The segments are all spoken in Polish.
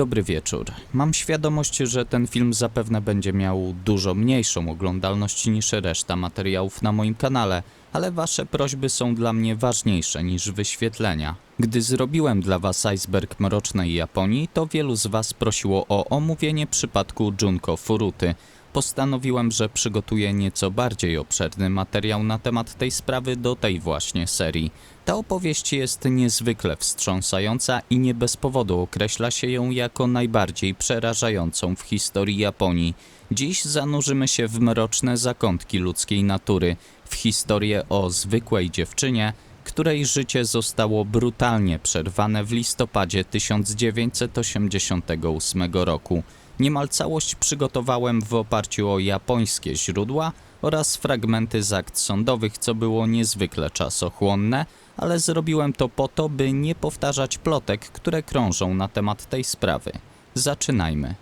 Dobry wieczór. Mam świadomość, że ten film zapewne będzie miał dużo mniejszą oglądalność niż reszta materiałów na moim kanale, ale wasze prośby są dla mnie ważniejsze niż wyświetlenia. Gdy zrobiłem dla was iceberg mrocznej Japonii, to wielu z was prosiło o omówienie przypadku Junko Furuty. Postanowiłem, że przygotuję nieco bardziej obszerny materiał na temat tej sprawy do tej właśnie serii. Ta opowieść jest niezwykle wstrząsająca i nie bez powodu określa się ją jako najbardziej przerażającą w historii Japonii. Dziś zanurzymy się w mroczne zakątki ludzkiej natury, w historię o zwykłej dziewczynie, której życie zostało brutalnie przerwane w listopadzie 1988 roku. Niemal całość przygotowałem w oparciu o japońskie źródła oraz fragmenty z akt sądowych, co było niezwykle czasochłonne, ale zrobiłem to po to, by nie powtarzać plotek, które krążą na temat tej sprawy. Zaczynajmy.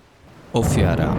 Ofiara.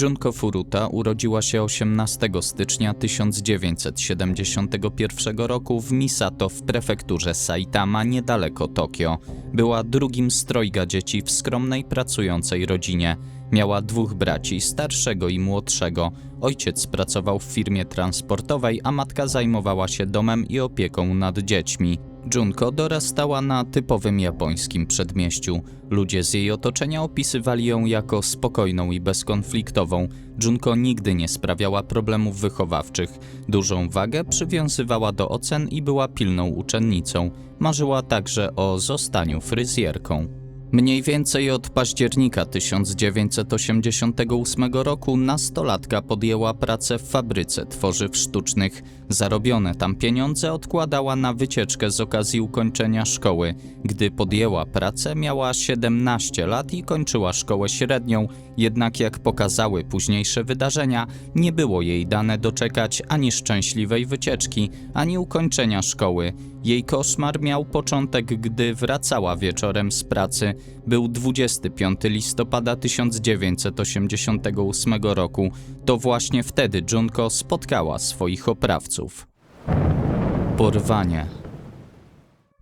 Junko Furuta urodziła się 18 stycznia 1971 roku w Misato w prefekturze Saitama niedaleko Tokio. Była drugim z trojga dzieci w skromnej pracującej rodzinie. Miała dwóch braci, starszego i młodszego. Ojciec pracował w firmie transportowej, a matka zajmowała się domem i opieką nad dziećmi. Junko dorastała na typowym japońskim przedmieściu. Ludzie z jej otoczenia opisywali ją jako spokojną i bezkonfliktową. Junko nigdy nie sprawiała problemów wychowawczych. Dużą wagę przywiązywała do ocen i była pilną uczennicą. Marzyła także o zostaniu fryzjerką. Mniej więcej od października 1988 roku nastolatka podjęła pracę w fabryce tworzyw sztucznych. Zarobione tam pieniądze odkładała na wycieczkę z okazji ukończenia szkoły. Gdy podjęła pracę, miała 17 lat i kończyła szkołę średnią, jednak jak pokazały późniejsze wydarzenia, nie było jej dane doczekać ani szczęśliwej wycieczki, ani ukończenia szkoły. Jej koszmar miał początek, gdy wracała wieczorem z pracy. Był 25 listopada 1988 roku. To właśnie wtedy Junko spotkała swoich oprawców. Porwanie.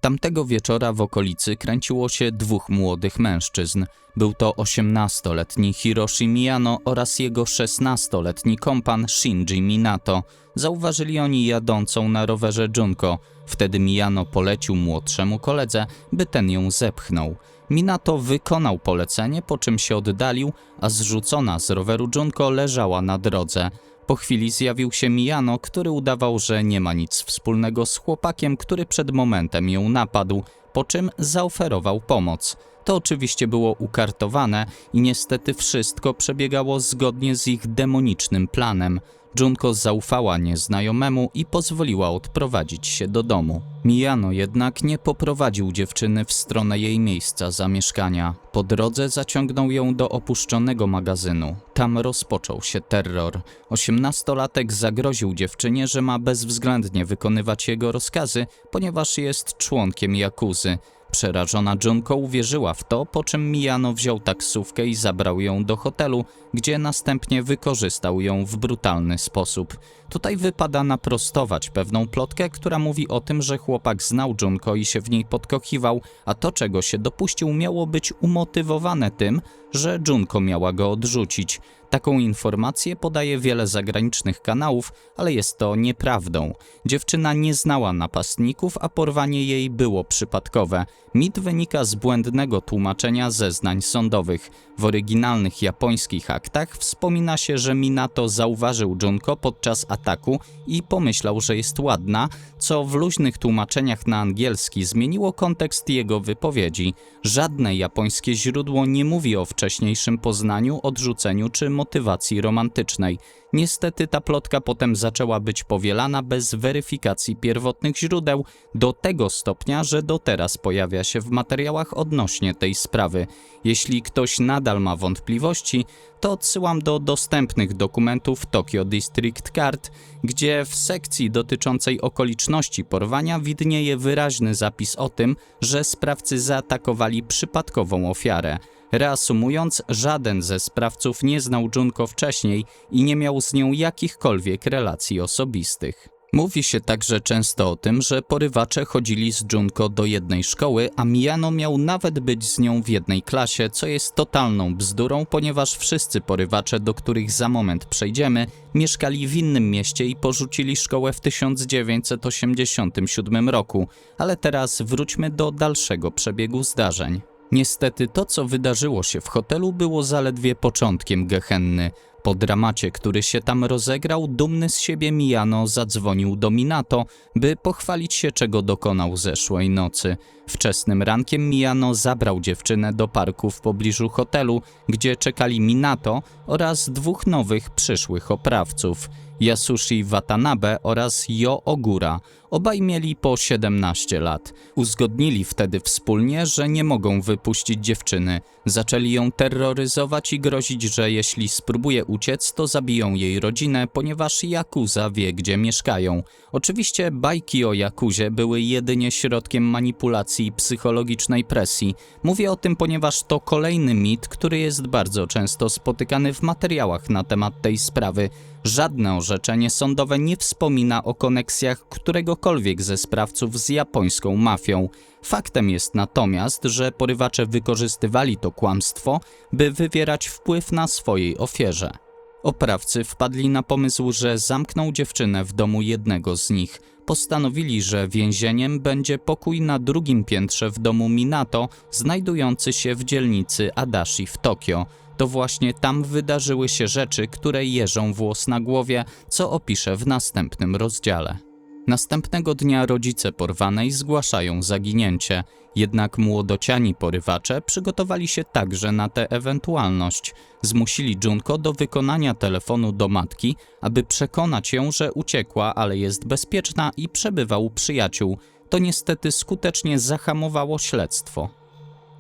Tamtego wieczora w okolicy kręciło się dwóch młodych mężczyzn. Był to 18-letni Hiroshi Miyano oraz jego 16-letni kompan Shinji Minato. Zauważyli oni jadącą na rowerze Junko. Wtedy Miyano polecił młodszemu koledze, by ten ją zepchnął. Minato wykonał polecenie, po czym się oddalił, a zrzucona z roweru Junko leżała na drodze. Po chwili zjawił się Miyano, który udawał, że nie ma nic wspólnego z chłopakiem, który przed momentem ją napadł, po czym zaoferował pomoc. To oczywiście było ukartowane i niestety wszystko przebiegało zgodnie z ich demonicznym planem. Junko zaufała nieznajomemu i pozwoliła odprowadzić się do domu. Miyano jednak nie poprowadził dziewczyny w stronę jej miejsca zamieszkania. Po drodze zaciągnął ją do opuszczonego magazynu. Tam rozpoczął się terror. Osiemnastolatek zagroził dziewczynie, że ma bezwzględnie wykonywać jego rozkazy, ponieważ jest członkiem jakuzy. Przerażona Junko uwierzyła w to, po czym Miyano wziął taksówkę i zabrał ją do hotelu, gdzie następnie wykorzystał ją w brutalny sposób. Tutaj wypada naprostować pewną plotkę, która mówi o tym, że chłopak znał Junko i się w niej podkochiwał, a to, czego się dopuścił, miało być umotywowane tym, że Junko miała go odrzucić. Taką informację podaje wiele zagranicznych kanałów, ale jest to nieprawdą. Dziewczyna nie znała napastników, a porwanie jej było przypadkowe. Mit wynika z błędnego tłumaczenia zeznań sądowych. W oryginalnych japońskich aktach wspomina się, że Minato zauważył Junko podczas ataku i pomyślał, że jest ładna, co w luźnych tłumaczeniach na angielski zmieniło kontekst jego wypowiedzi. Żadne japońskie źródło nie mówi o wcześniejszym poznaniu, odrzuceniu czy motywacji romantycznej. Niestety ta plotka potem zaczęła być powielana bez weryfikacji pierwotnych źródeł do tego stopnia, że do teraz pojawia się w materiałach odnośnie tej sprawy. Jeśli ktoś nadal ma wątpliwości, to odsyłam do dostępnych dokumentów Tokyo District Card, gdzie w sekcji dotyczącej okoliczności porwania widnieje wyraźny zapis o tym, że sprawcy zaatakowali przypadkową ofiarę. Reasumując, żaden ze sprawców nie znał Junko wcześniej i nie miał z nią jakichkolwiek relacji osobistych. Mówi się także często o tym, że porywacze chodzili z Junko do jednej szkoły, a Miyano miał nawet być z nią w jednej klasie, co jest totalną bzdurą, ponieważ wszyscy porywacze, do których za moment przejdziemy, mieszkali w innym mieście i porzucili szkołę w 1987 roku. Ale teraz wróćmy do dalszego przebiegu zdarzeń. Niestety to, co wydarzyło się w hotelu, było zaledwie początkiem gehenny. Po dramacie, który się tam rozegrał, dumny z siebie Mijano zadzwonił do Minato, by pochwalić się, czego dokonał zeszłej nocy. Wczesnym rankiem Mijano zabrał dziewczynę do parku w pobliżu hotelu, gdzie czekali Minato oraz dwóch nowych przyszłych oprawców. Yasushi Watanabe oraz Jo Ogura. Obaj mieli po 17 lat. Uzgodnili wtedy wspólnie, że nie mogą wypuścić dziewczyny. Zaczęli ją terroryzować i grozić, że jeśli spróbuje uciec, to zabiją jej rodzinę, ponieważ Yakuza wie, gdzie mieszkają. Oczywiście bajki o Yakuzie były jedynie środkiem manipulacji i psychologicznej presji. Mówię o tym, ponieważ to kolejny mit, który jest bardzo często spotykany w materiałach na temat tej sprawy. Żadne orzeczenie sądowe nie wspomina o koneksjach któregokolwiek ze sprawców z japońską mafią. Faktem jest natomiast, że porywacze wykorzystywali to kłamstwo, by wywierać wpływ na swojej ofierze. Oprawcy wpadli na pomysł, że zamkną dziewczynę w domu jednego z nich. Postanowili, że więzieniem będzie pokój na drugim piętrze w domu Minato, znajdujący się w dzielnicy Adashi w Tokio. To właśnie tam wydarzyły się rzeczy, które jeżą włos na głowie, co opiszę w następnym rozdziale. Następnego dnia rodzice porwanej zgłaszają zaginięcie, jednak młodociani porywacze przygotowali się także na tę ewentualność. Zmusili Junko do wykonania telefonu do matki, aby przekonać ją, że uciekła, ale jest bezpieczna i przebywa u przyjaciół. To niestety skutecznie zahamowało śledztwo.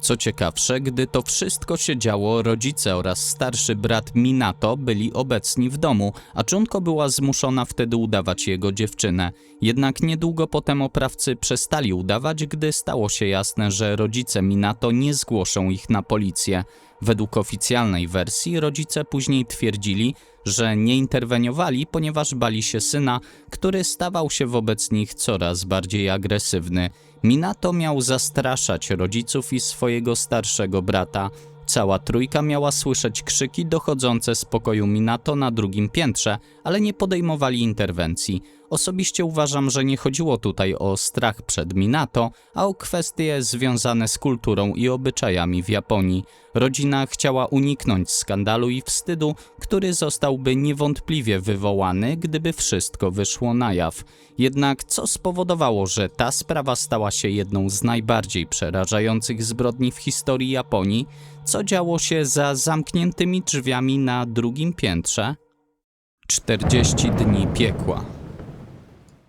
Co ciekawsze, gdy to wszystko się działo, rodzice oraz starszy brat Minato byli obecni w domu, a Junko była zmuszona wtedy udawać jego dziewczynę. Jednak niedługo potem oprawcy przestali udawać, gdy stało się jasne, że rodzice Minato nie zgłoszą ich na policję. Według oficjalnej wersji rodzice później twierdzili, że nie interweniowali, ponieważ bali się syna, który stawał się wobec nich coraz bardziej agresywny. Minato miał zastraszać rodziców i swojego starszego brata. Cała trójka miała słyszeć krzyki dochodzące z pokoju Minato na drugim piętrze, ale nie podejmowali interwencji. Osobiście uważam, że nie chodziło tutaj o strach przed Minato, a o kwestie związane z kulturą i obyczajami w Japonii. Rodzina chciała uniknąć skandalu i wstydu, który zostałby niewątpliwie wywołany, gdyby wszystko wyszło na jaw. Jednak co spowodowało, że ta sprawa stała się jedną z najbardziej przerażających zbrodni w historii Japonii? Co działo się za zamkniętymi drzwiami na drugim piętrze? 40 dni piekła.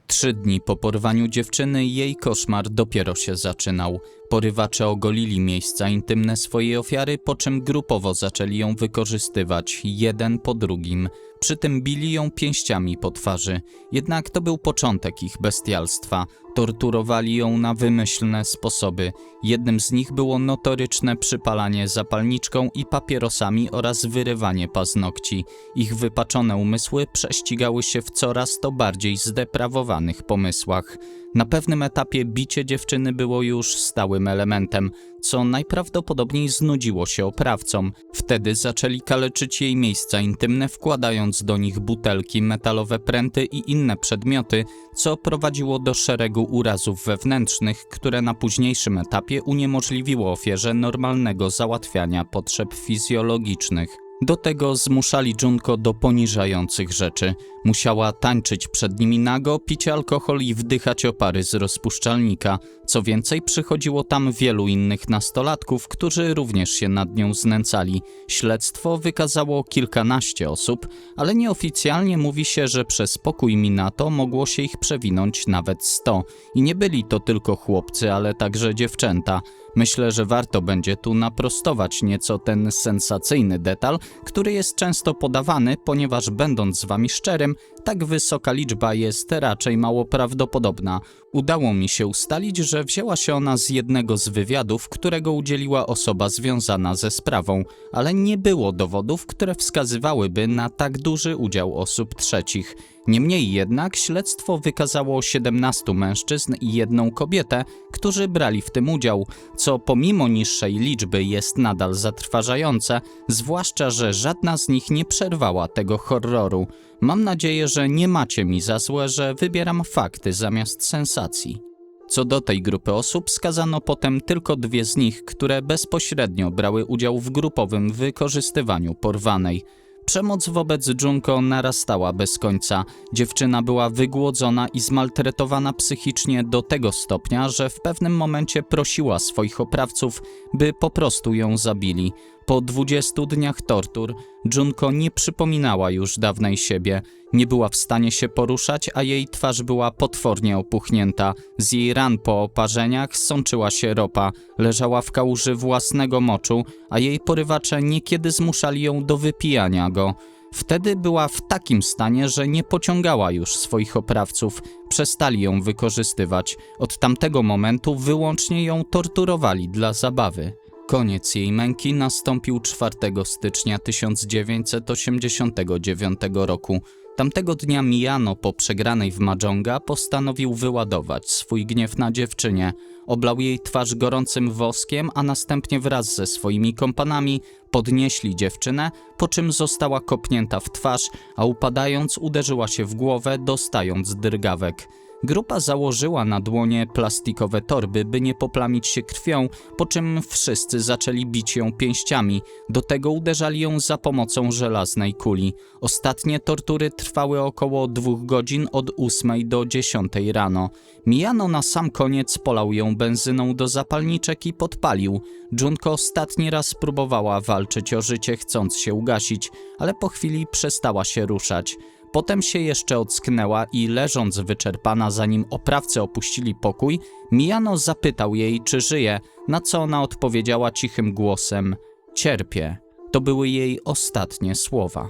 Trzy dni po porwaniu dziewczyny jej koszmar dopiero się zaczynał. Porywacze ogolili miejsca intymne swojej ofiary, po czym grupowo zaczęli ją wykorzystywać, jeden po drugim. Przy tym bili ją pięściami po twarzy. Jednak to był początek ich bestialstwa. Torturowali ją na wymyślne sposoby. Jednym z nich było notoryczne przypalanie zapalniczką i papierosami oraz wyrywanie paznokci. Ich wypaczone umysły prześcigały się w coraz to bardziej zdeprawowanych pomysłach. Na pewnym etapie bicie dziewczyny było już stałym elementem, co najprawdopodobniej znudziło się oprawcom. Wtedy zaczęli kaleczyć jej miejsca intymne, wkładając do nich butelki, metalowe pręty i inne przedmioty, co prowadziło do szeregu urazów wewnętrznych, które na późniejszym etapie uniemożliwiło ofierze normalnego załatwiania potrzeb fizjologicznych. Do tego zmuszali Junko do poniżających rzeczy. Musiała tańczyć przed nimi nago, pić alkohol i wdychać opary z rozpuszczalnika. Co więcej, przychodziło tam wielu innych nastolatków, którzy również się nad nią znęcali. Śledztwo wykazało kilkanaście osób, ale nieoficjalnie mówi się, że przez pokój Minato mogło się ich przewinąć nawet sto. I nie byli to tylko chłopcy, ale także dziewczęta. Myślę, że warto będzie tu naprostować nieco ten sensacyjny detal, który jest często podawany, ponieważ będąc z wami szczerym, tak wysoka liczba jest raczej mało prawdopodobna. Udało mi się ustalić, że wzięła się ona z jednego z wywiadów, którego udzieliła osoba związana ze sprawą, ale nie było dowodów, które wskazywałyby na tak duży udział osób trzecich. Niemniej jednak śledztwo wykazało 17 mężczyzn i jedną kobietę, którzy brali w tym udział, co pomimo niższej liczby jest nadal zatrważające, zwłaszcza, że żadna z nich nie przerwała tego horroru. Mam nadzieję, że nie macie mi za złe, że wybieram fakty zamiast sensacji. Co do tej grupy osób, skazano potem tylko dwie z nich, które bezpośrednio brały udział w grupowym wykorzystywaniu porwanej. Przemoc wobec Junko narastała bez końca. Dziewczyna była wygłodzona i zmaltretowana psychicznie do tego stopnia, że w pewnym momencie prosiła swoich oprawców, by po prostu ją zabili. Po 20 dniach tortur Junko nie przypominała już dawnej siebie. Nie była w stanie się poruszać, a jej twarz była potwornie opuchnięta. Z jej ran po oparzeniach sączyła się ropa. Leżała w kałuży własnego moczu, a jej porywacze niekiedy zmuszali ją do wypijania go. Wtedy była w takim stanie, że nie pociągała już swoich oprawców, przestali ją wykorzystywać. Od tamtego momentu wyłącznie ją torturowali dla zabawy. Koniec jej męki nastąpił 4 stycznia 1989 roku. Tamtego dnia Miyano po przegranej w Mahjonga postanowił wyładować swój gniew na dziewczynie. Oblał jej twarz gorącym woskiem, a następnie wraz ze swoimi kompanami podnieśli dziewczynę, po czym została kopnięta w twarz, a upadając uderzyła się w głowę, dostając drgawek. Grupa założyła na dłonie plastikowe torby, by nie poplamić się krwią, po czym wszyscy zaczęli bić ją pięściami. Do tego uderzali ją za pomocą żelaznej kuli. Ostatnie tortury trwały około dwóch godzin od 8 do 10 rano. Mijano na sam koniec polał ją benzyną do zapalniczek i podpalił. Junko ostatni raz próbowała walczyć o życie, chcąc się ugasić, ale po chwili przestała się ruszać. Potem się jeszcze ocknęła i leżąc wyczerpana, zanim oprawcy opuścili pokój, Mijano zapytał jej, czy żyje, na co ona odpowiedziała cichym głosem: Cierpię. To były jej ostatnie słowa.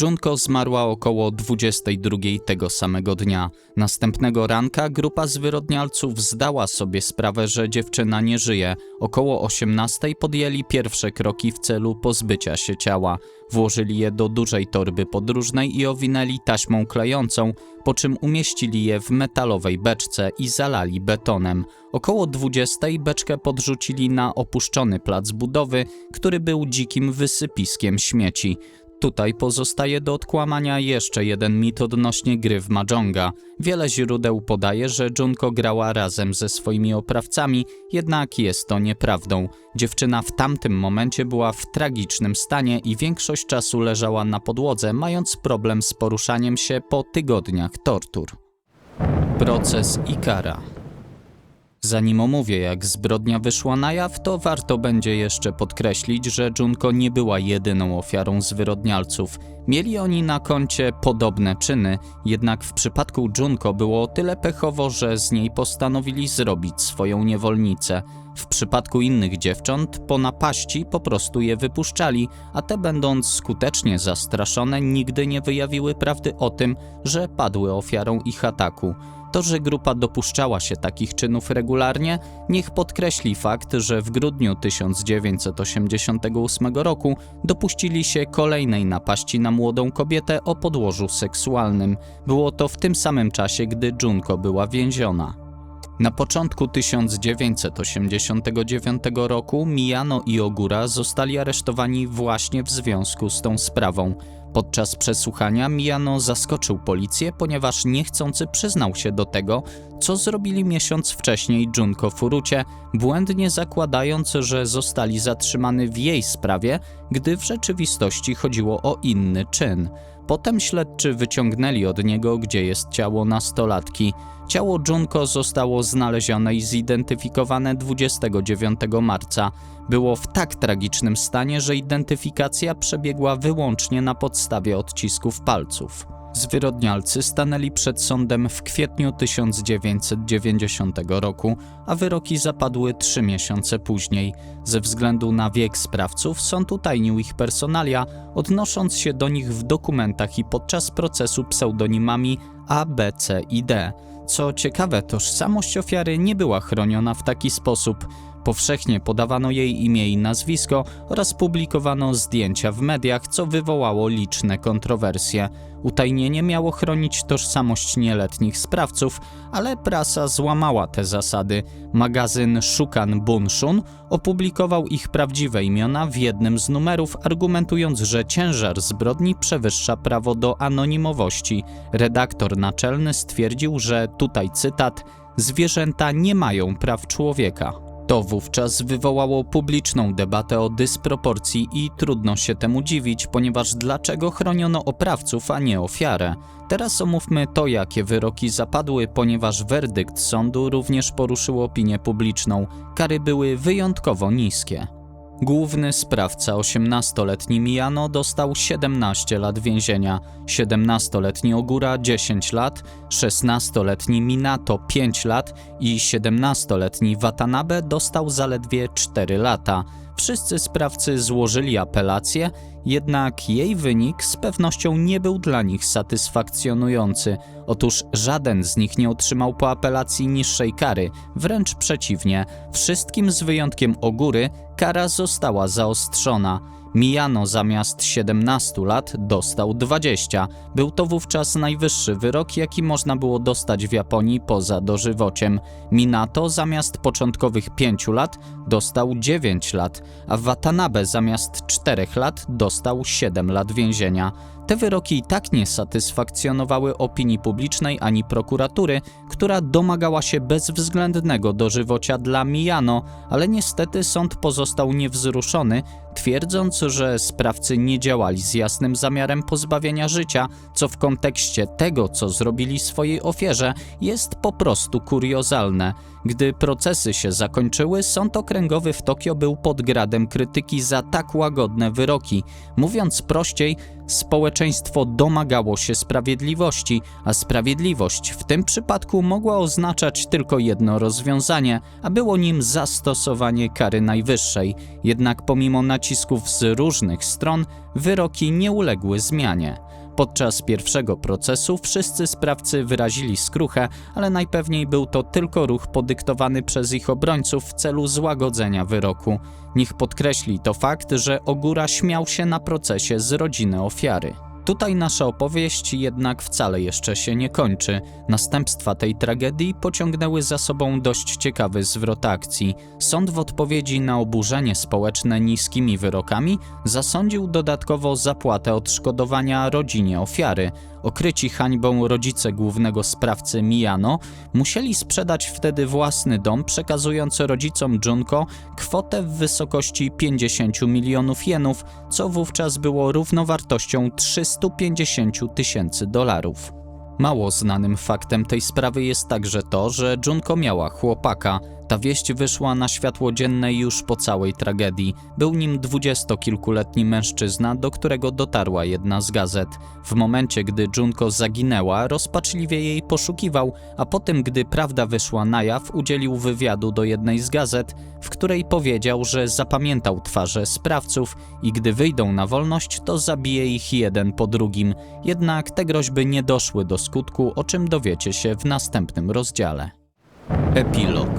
Junko zmarła około 22 tego samego dnia. Następnego ranka grupa zwyrodnialców zdała sobie sprawę, że dziewczyna nie żyje. Około 18 podjęli pierwsze kroki w celu pozbycia się ciała. Włożyli je do dużej torby podróżnej i owinęli taśmą klejącą, po czym umieścili je w metalowej beczce i zalali betonem. Około 20 beczkę podrzucili na opuszczony plac budowy, który był dzikim wysypiskiem śmieci. Tutaj pozostaje do odkłamania jeszcze jeden mit odnośnie gry w Mahjonga. Wiele źródeł podaje, że Junko grała razem ze swoimi oprawcami, jednak jest to nieprawdą. Dziewczyna w tamtym momencie była w tragicznym stanie i większość czasu leżała na podłodze, mając problem z poruszaniem się po tygodniach tortur. Proces i kara. Zanim omówię, jak zbrodnia wyszła na jaw, to warto będzie jeszcze podkreślić, że Junko nie była jedyną ofiarą zwyrodnialców. Mieli oni na koncie podobne czyny, jednak w przypadku Junko było o tyle pechowo, że z niej postanowili zrobić swoją niewolnicę. W przypadku innych dziewcząt po napaści po prostu je wypuszczali, a te będąc skutecznie zastraszone nigdy nie wyjawiły prawdy o tym, że padły ofiarą ich ataku. To, że grupa dopuszczała się takich czynów regularnie, niech podkreśli fakt, że w grudniu 1988 roku dopuścili się kolejnej napaści na młodą kobietę o podłożu seksualnym. Było to w tym samym czasie, gdy Junko była więziona. Na początku 1989 roku Miyano i Ogura zostali aresztowani właśnie w związku z tą sprawą. Podczas przesłuchania Miyano zaskoczył policję, ponieważ niechcący przyznał się do tego, co zrobili miesiąc wcześniej Junko Furucie, błędnie zakładając, że zostali zatrzymani w jej sprawie, gdy w rzeczywistości chodziło o inny czyn. Potem śledczy wyciągnęli od niego, gdzie jest ciało nastolatki. Ciało Junko zostało znalezione i zidentyfikowane 29 marca. Było w tak tragicznym stanie, że identyfikacja przebiegła wyłącznie na podstawie odcisków palców. Zwyrodnialcy stanęli przed sądem w kwietniu 1990 roku, a wyroki zapadły trzy miesiące później. Ze względu na wiek sprawców sąd utajnił ich personalia, odnosząc się do nich w dokumentach i podczas procesu pseudonimami A, B, C i D. Co ciekawe, tożsamość ofiary nie była chroniona w taki sposób. Powszechnie podawano jej imię i nazwisko oraz publikowano zdjęcia w mediach, co wywołało liczne kontrowersje. Utajnienie miało chronić tożsamość nieletnich sprawców, ale prasa złamała te zasady. Magazyn Shukan Bunshun opublikował ich prawdziwe imiona w jednym z numerów, argumentując, że ciężar zbrodni przewyższa prawo do anonimowości. Redaktor naczelny stwierdził, że tutaj cytat: Zwierzęta nie mają praw człowieka. To wówczas wywołało publiczną debatę o dysproporcji i trudno się temu dziwić, ponieważ dlaczego chroniono oprawców, a nie ofiarę? Teraz omówmy to, jakie wyroki zapadły, ponieważ werdykt sądu również poruszył opinię publiczną. Kary były wyjątkowo niskie. Główny sprawca, 18-letni Mijano, dostał 17 lat więzienia, 17-letni Ogura 10 lat, 16-letni Minato 5 lat i 17-letni Watanabe dostał zaledwie 4 lata. Wszyscy sprawcy złożyli apelację, jednak jej wynik z pewnością nie był dla nich satysfakcjonujący. Otóż żaden z nich nie otrzymał po apelacji niższej kary, wręcz przeciwnie, wszystkim z wyjątkiem Ogury kara została zaostrzona. Mijano zamiast 17 lat dostał 20. Był to wówczas najwyższy wyrok, jaki można było dostać w Japonii poza dożywociem. Minato zamiast początkowych 5 lat dostał 9 lat, a Watanabe zamiast 4 lat dostał 7 lat więzienia. Te wyroki i tak nie satysfakcjonowały opinii publicznej ani prokuratury, która domagała się bezwzględnego dożywocia dla Mijano, ale niestety sąd pozostał niewzruszony, twierdząc, że sprawcy nie działali z jasnym zamiarem pozbawienia życia, co w kontekście tego, co zrobili swojej ofierze, jest po prostu kuriozalne. Gdy procesy się zakończyły, sąd okręgowy w Tokio był pod gradem krytyki za tak łagodne wyroki. Mówiąc prościej, społeczeństwo domagało się sprawiedliwości, a sprawiedliwość w tym przypadku mogła oznaczać tylko jedno rozwiązanie, a było nim zastosowanie kary najwyższej. Jednak pomimo nacisków z różnych stron, wyroki nie uległy zmianie. Podczas pierwszego procesu wszyscy sprawcy wyrazili skruchę, ale najpewniej był to tylko ruch podyktowany przez ich obrońców w celu złagodzenia wyroku. Niech podkreśli to fakt, że Ogura śmiał się na procesie z rodziny ofiary. Tutaj nasza opowieść jednak wcale jeszcze się nie kończy. Następstwa tej tragedii pociągnęły za sobą dość ciekawy zwrot akcji. Sąd w odpowiedzi na oburzenie społeczne niskimi wyrokami zasądził dodatkowo zapłatę odszkodowania rodzinie ofiary. Okryci hańbą rodzice głównego sprawcy Miyano musieli sprzedać wtedy własny dom, przekazując rodzicom Junko kwotę w wysokości 50 milionów jenów, co wówczas było równowartością 350 tysięcy dolarów. Mało znanym faktem tej sprawy jest także to, że Junko miała chłopaka. Ta wieść wyszła na światło dzienne już po całej tragedii. Był nim dwudziestokilkuletni mężczyzna, do którego dotarła jedna z gazet. W momencie, gdy Junko zaginęła, rozpaczliwie jej poszukiwał, a potem, gdy prawda wyszła na jaw, udzielił wywiadu do jednej z gazet, w której powiedział, że zapamiętał twarze sprawców i gdy wyjdą na wolność, to zabije ich jeden po drugim. Jednak te groźby nie doszły do skutku, o czym dowiecie się w następnym rozdziale. Epilog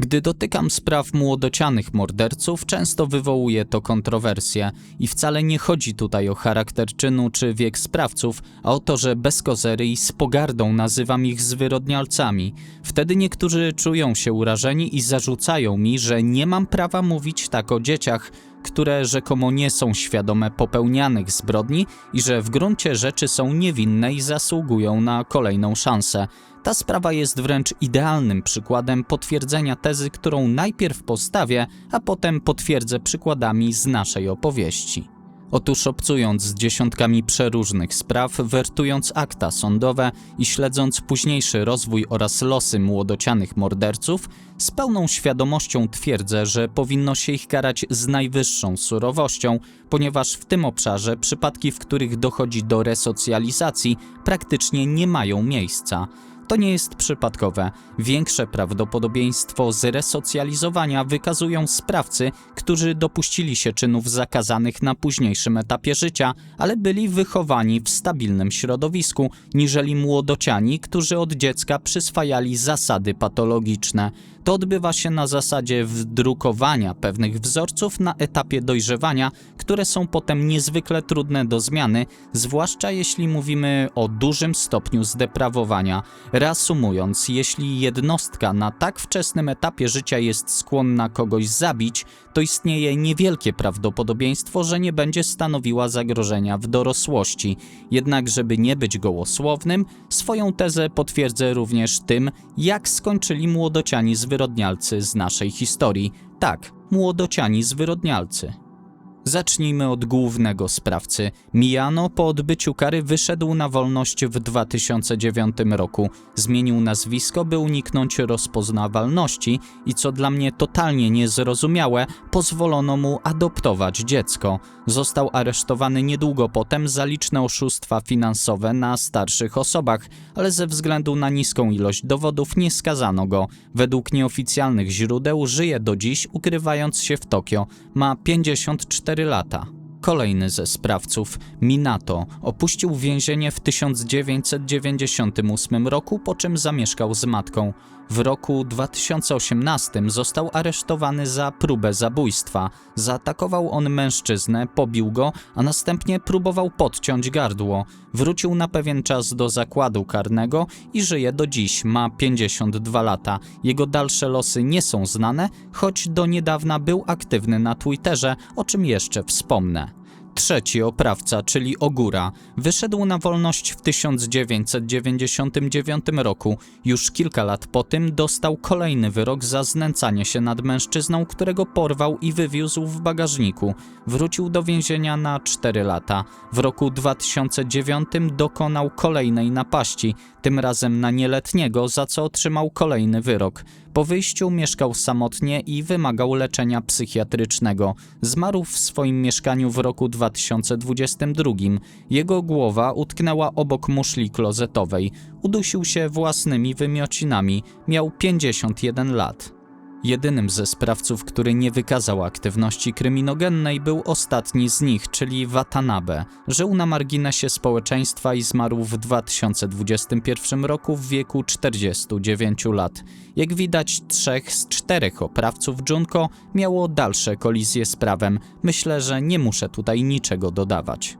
gdy dotykam spraw młodocianych morderców, często wywołuje to kontrowersje i wcale nie chodzi tutaj o charakter czynu czy wiek sprawców, a o to, że bez kozery i z pogardą nazywam ich zwyrodnialcami. Wtedy niektórzy czują się urażeni i zarzucają mi, że nie mam prawa mówić tak o dzieciach, które rzekomo nie są świadome popełnianych zbrodni i że w gruncie rzeczy są niewinne i zasługują na kolejną szansę. Ta sprawa jest wręcz idealnym przykładem potwierdzenia tezy, którą najpierw postawię, a potem potwierdzę przykładami z naszej opowieści. Otóż obcując z dziesiątkami przeróżnych spraw, wertując akta sądowe i śledząc późniejszy rozwój oraz losy młodocianych morderców, z pełną świadomością twierdzę, że powinno się ich karać z najwyższą surowością, ponieważ w tym obszarze przypadki, w których dochodzi do resocjalizacji, praktycznie nie mają miejsca. To nie jest przypadkowe. Większe prawdopodobieństwo zresocjalizowania wykazują sprawcy, którzy dopuścili się czynów zakazanych na późniejszym etapie życia, ale byli wychowani w stabilnym środowisku, niżeli młodociani, którzy od dziecka przyswajali zasady patologiczne. To odbywa się na zasadzie wdrukowania pewnych wzorców na etapie dojrzewania, które są potem niezwykle trudne do zmiany, zwłaszcza jeśli mówimy o dużym stopniu zdeprawowania. Reasumując, jeśli jednostka na tak wczesnym etapie życia jest skłonna kogoś zabić, to istnieje niewielkie prawdopodobieństwo, że nie będzie stanowiła zagrożenia w dorosłości. Jednak, żeby nie być gołosłownym, swoją tezę potwierdzę również tym, jak skończyli młodociani zwyrodnialcy z naszej historii. Tak, młodociani zwyrodnialcy. Zacznijmy od głównego sprawcy. Mijano po odbyciu kary wyszedł na wolność w 2009 roku. Zmienił nazwisko, by uniknąć rozpoznawalności i co dla mnie totalnie niezrozumiałe, pozwolono mu adoptować dziecko. Został aresztowany niedługo potem za liczne oszustwa finansowe na starszych osobach, ale ze względu na niską ilość dowodów nie skazano go. Według nieoficjalnych źródeł żyje do dziś, ukrywając się w Tokio. Ma 54 lata. Kolejny ze sprawców, Minato, opuścił więzienie w 1998 roku, po czym zamieszkał z matką. W roku 2018 został aresztowany za próbę zabójstwa. Zaatakował on mężczyznę, pobił go, a następnie próbował podciąć gardło. Wrócił na pewien czas do zakładu karnego i żyje do dziś. Ma 52 lata. Jego dalsze losy nie są znane, choć do niedawna był aktywny na Twitterze, o czym jeszcze wspomnę. Trzeci oprawca, czyli Ogura, wyszedł na wolność w 1999 roku. Już kilka lat po tym dostał kolejny wyrok za znęcanie się nad mężczyzną, którego porwał i wywiózł w bagażniku. Wrócił do więzienia na 4 lata. W roku 2009 dokonał kolejnej napaści, tym razem na nieletniego, za co otrzymał kolejny wyrok. Po wyjściu mieszkał samotnie i wymagał leczenia psychiatrycznego. Zmarł w swoim mieszkaniu w roku 2022. Jego głowa utknęła obok muszli klozetowej. Udusił się własnymi wymiocinami. Miał 51 lat. Jedynym ze sprawców, który nie wykazał aktywności kryminogennej, był ostatni z nich, czyli Watanabe. Żył na marginesie społeczeństwa i zmarł w 2021 roku w wieku 49 lat. Jak widać, trzech z czterech oprawców Junko miało dalsze kolizje z prawem. Myślę, że nie muszę tutaj niczego dodawać.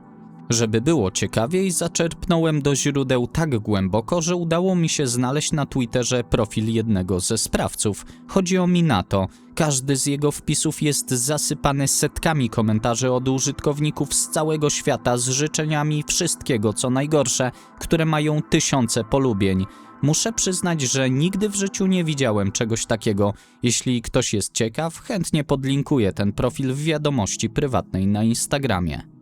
Żeby było ciekawiej, zaczerpnąłem do źródeł tak głęboko, że udało mi się znaleźć na Twitterze profil jednego ze sprawców. Chodzi o Minato. Każdy z jego wpisów jest zasypany setkami komentarzy od użytkowników z całego świata z życzeniami wszystkiego co najgorsze, które mają tysiące polubień. Muszę przyznać, że nigdy w życiu nie widziałem czegoś takiego. Jeśli ktoś jest ciekaw, chętnie podlinkuję ten profil w wiadomości prywatnej na Instagramie.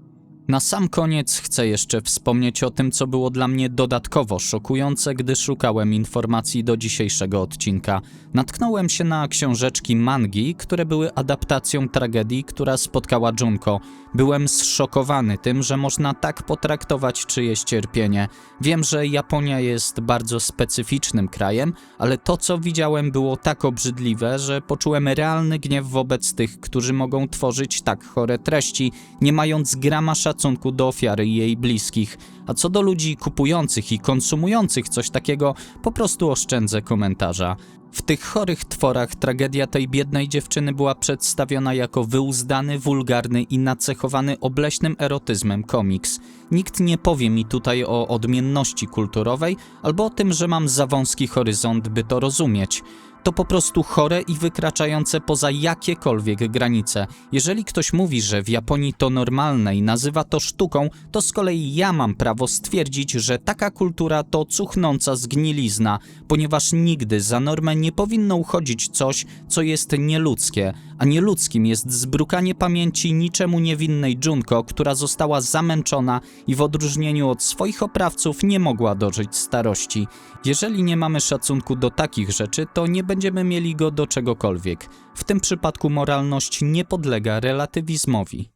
Na sam koniec chcę jeszcze wspomnieć o tym, co było dla mnie dodatkowo szokujące, gdy szukałem informacji do dzisiejszego odcinka. Natknąłem się na książeczki mangi, które były adaptacją tragedii, która spotkała Junko. Byłem zszokowany tym, że można tak potraktować czyjeś cierpienie. Wiem, że Japonia jest bardzo specyficznym krajem, ale to, co widziałem, było tak obrzydliwe, że poczułem realny gniew wobec tych, którzy mogą tworzyć tak chore treści, nie mając grama szacunku do ofiary i jej bliskich. A co do ludzi kupujących i konsumujących coś takiego, po prostu oszczędzę komentarza. W tych chorych tworach tragedia tej biednej dziewczyny była przedstawiona jako wyuzdany, wulgarny i nacechowany obleśnym erotyzmem komiks. Nikt nie powie mi tutaj o odmienności kulturowej albo o tym, że mam za wąski horyzont, by to rozumieć to po prostu chore i wykraczające poza jakiekolwiek granice. Jeżeli ktoś mówi, że w Japonii to normalne i nazywa to sztuką, to z kolei ja mam prawo stwierdzić, że taka kultura to cuchnąca zgnilizna, ponieważ nigdy za normę nie powinno uchodzić coś, co jest nieludzkie, a nieludzkim jest zbrukanie pamięci niczemu niewinnej Junko, która została zamęczona i w odróżnieniu od swoich oprawców nie mogła dożyć starości. Jeżeli nie mamy szacunku do takich rzeczy, to nie będziemy mieli go do czegokolwiek. W tym przypadku moralność nie podlega relatywizmowi.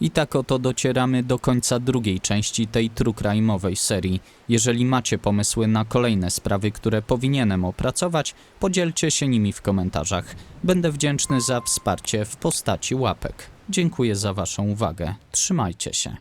I tak oto docieramy do końca drugiej części tej true crime'owej serii. Jeżeli macie pomysły na kolejne sprawy, które powinienem opracować, podzielcie się nimi w komentarzach. Będę wdzięczny za wsparcie w postaci łapek. Dziękuję za Waszą uwagę. Trzymajcie się.